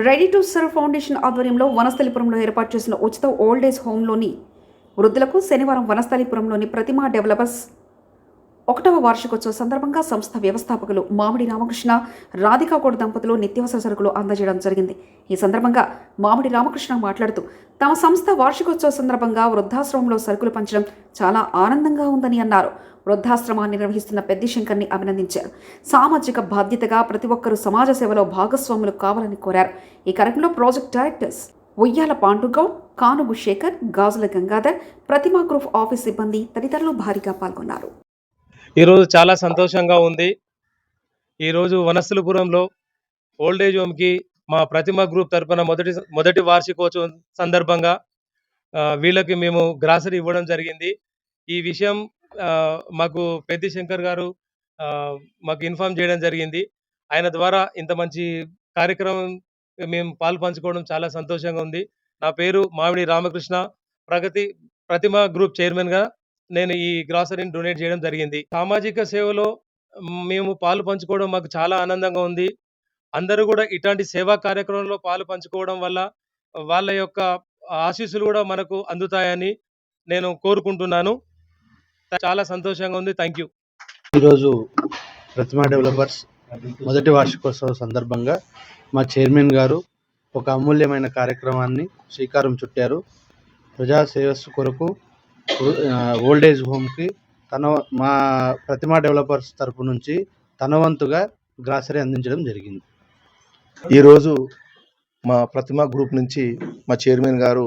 Ready to serve foundation ఆధ్వర్యంలో వనస్థలిపురంలో ఏర్పాటు చేసిన ఉచిత ఓల్డ్ ఏజ్ హోమ్లోని వృద్ధులకు శనివారం వనస్థలిపురంలోని ప్రతిమా డెవలపర్స్ ఒకటవ వార్షికోత్సవ సందర్భంగా సంస్థ వ్యవస్థాపకులు మామిడి రామకృష్ణ రాధికాకోట దంపతులు నిత్యావసర సరుకులు అందజేయడం జరిగింది. ఈ సందర్భంగా మామిడి రామకృష్ణ మాట్లాడుతూ తమ సంస్థ వార్షికోత్సవ సందర్భంగా వృద్ధాశ్రమంలో సరుకులు పంచడం చాలా ఆనందంగా ఉందని అన్నారు. వృద్ధాశ్రమాన్ని నిర్వహిస్తున్న పెద్ద శంకర్ని అభినందించారు. సామాజిక బాధ్యతగా ప్రతి ఒక్కరూ సమాజ సేవలో భాగస్వాములు కావాలని కోరారు. ఈ కార్యక్రమంలో project directors Uyyala Pandugoud Kanugu Shekhar Gajula Gangadhar Prathima group office సిబ్బంది తదితరులు భారీగా పాల్గొన్నారు. ఈరోజు చాలా సంతోషంగా ఉంది. ఈరోజు వనస్థలపురంలో ఓల్డ్ ఏజ్ హోమ్కి మా ప్రతిమ గ్రూప్ తరపున మొదటి మొదటి వార్షికోత్సవం సందర్భంగా వీళ్ళకి మేము గ్రాసరీ ఇవ్వడం జరిగింది. ఈ విషయం మాకు పెద్ది శంకర్ గారు మాకు ఇన్ఫార్మ్ చేయడం జరిగింది. ఆయన ద్వారా ఇంత మంచి కార్యక్రమం మేము పాలు పంచుకోవడం చాలా సంతోషంగా ఉంది. నా పేరు మామిడి రామకృష్ణ. ప్రగతి ప్రతిమ గ్రూప్ చైర్మన్గా నేను ఈ గ్రాసరీని డొనేట్ చేయడం జరిగింది. సామాజిక సేవలో మేము పాలు పంచుకోవడం మాకు చాలా ఆనందంగా ఉంది. అందరూ కూడా ఇట్లాంటి సేవా కార్యక్రమంలో పాలు పంచుకోవడం వల్ల వాళ్ళ యొక్క ఆశీస్సులు కూడా మనకు అందుతాయని నేను కోరుకుంటున్నాను. చాలా సంతోషంగా ఉంది. Thank you. ఈరోజు ప్రతిమా డెవలపర్స్ మొదటి వార్షికోత్సవ సందర్భంగా మా చైర్మన్ గారు ఒక అమూల్యమైన కార్యక్రమాన్ని శ్రీకారం చుట్టారు. ప్రజా సేవస్సు కొరకు ఓల్డేజ్ ఓల్డ్ ఏజ్ హోమ్కి తన మా ప్రతిమా డెవలపర్స్ తరపు నుంచి తన వంతుగా గ్రాసరీ అందించడం జరిగింది. ఈరోజు మా ప్రతిమ గ్రూప్ నుంచి మా చైర్మన్ గారు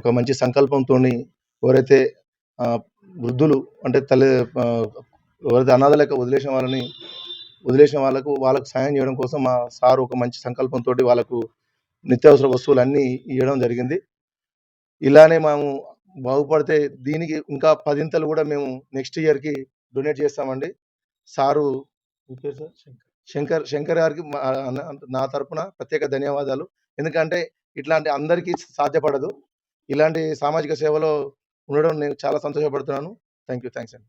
ఒక మంచి సంకల్పంతో ఎవరైతే వృద్ధులు అంటే తల్లి ఎవరైతే అనాథలేక వదిలేసిన వాళ్ళని వదిలేసిన వాళ్ళకు వాళ్ళకు సాయం చేయడం కోసం మా సార్ ఒక మంచి సంకల్పంతో వాళ్ళకు నిత్యావసర వస్తువులు అన్నీ ఇవ్వడం జరిగింది. ఇలానే మేము బాగుపడితే దీనికి ఇంకా పదింతలు కూడా మేము నెక్స్ట్ ఇయర్కి డొనేట్ చేస్తామండి. సారు? శంకర్. శంకర్ గారికి నా తరపున ప్రత్యేక ధన్యవాదాలు. ఎందుకంటే ఇట్లాంటి అందరికీ సాధ్యపడదు. ఇలాంటి సామాజిక సేవలో ఉండడం నేను చాలా సంతోషపడుతున్నాను. థ్యాంక్ యూ థ్యాంక్స్ అండి.